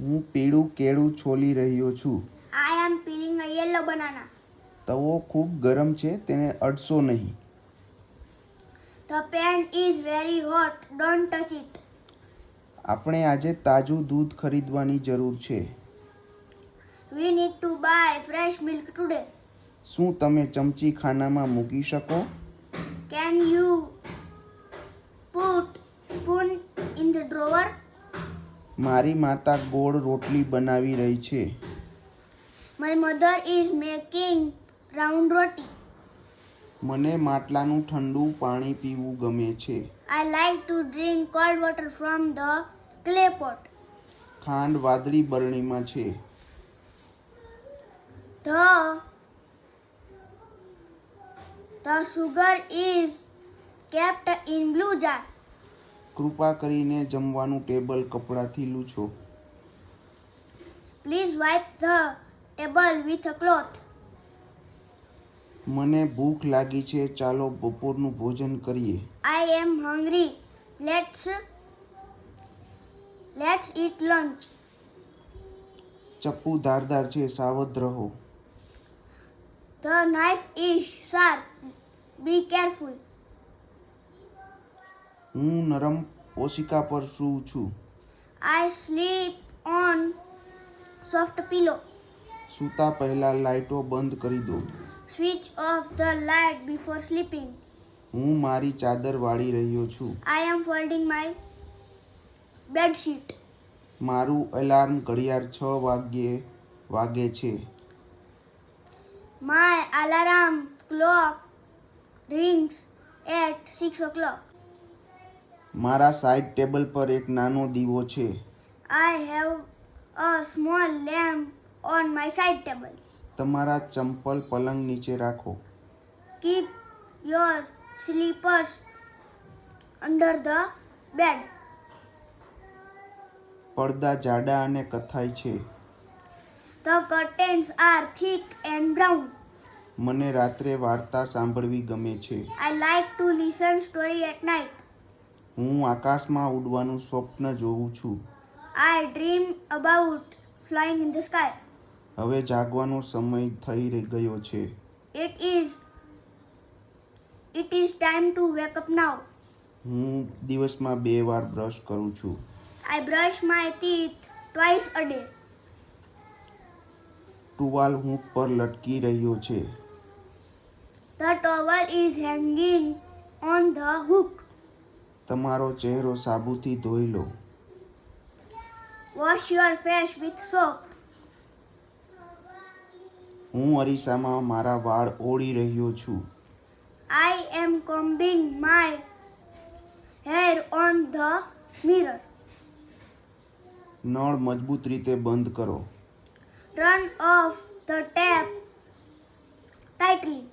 હું પીળું કેળું છોલી રહ્યો છું I am peeling a yellow banana તવો ખૂબ ગરમ છે તેને અડસો નહીં the pen is very hot don't touch it આપણે આજે તાજું દૂધ ખરીદવાની જરૂર છે we need to buy fresh milk today શું તમે ચમચી ખાનામાં મૂકી શકો can you put spoon in the drawer મારી માતા ગોળ રોટલી બનાવી રહી છે my mother is making round roti મને માટલાનું ઠંડુ પાણી પીવું ગમે છે I like to drink cold water from the clay pot ખાંડ વાદળી બરણીમાં છે the the sugar is kept in blue jar કૃપા કરીને જમવાનું ટેબલ કપડાથી લૂછો please wipe the table with a cloth મને ભૂખ લાગી છે ચાલો બપોરનું ભોજન કરીએ I am hungry let's let's eat lunch ચપ્પુ ધારદાર છે સાવધ રહો the knife is sharp be careful હું નરમ પોશિકા પર સૂ છું I sleep on soft pillow સૂતા પહેલાં લાઇટો બંધ કરી દો switch off the light before sleeping હું મારી ચાદર વાળી રહ્યો છું I am folding my bedsheet મારું એલાર્મ ઘડિયાળ છ વાગ્યે વાગે છે my alarm clock rings at six o'clock મારા સાઈડ ટેબલ પર એક નાનો દીવો છે I have a small lamp on my side table તમારા ચંપલ પલંગ નીચે રાખો keep your slippers under the bed પડદા જાડા અને કથાય છે the curtains are thick and brown મને રાત્રે વાર્તા સાંભળવી ગમે છે I like to listen story at night હું આકાશમાં ઉડવાનું સ્વપ્ન જોઉં છું I dream about flying in the sky હવે જાગવાનો સમય થઈ ગયો છે it is it is time to wake up now હું દિવસમાં બે વાર બ્રશ કરું છું I brush my teeth twice a day ટુવાલ હૂક પર લટકી રહ્યો છે the towel is hanging on the hook તમારો ચહેરો સાબુથી ધોઈ લો wash your face with soap હું અરીસામાં મારા વાળ ઓળી રહ્યો છું I am combing my hair on the mirror નળ મજબૂત રીતે બંધ કરો turn off the tap tightly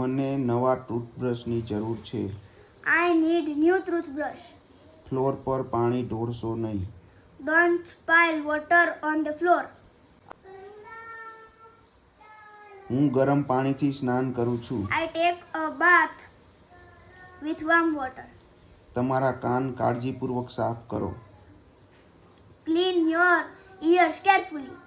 મને નવા ટૂથબ્રશની જરૂર છે need new toothbrush. ફ્લોર પર પાણી ઢોળશો નહીં Don't pile water on the floor. હું ગરમ પાણીથી સ્નાન કરું છું I take a bath with warm water. તમારા કાન કાળજીપૂર્વક સાફ કરો Clean your ears carefully.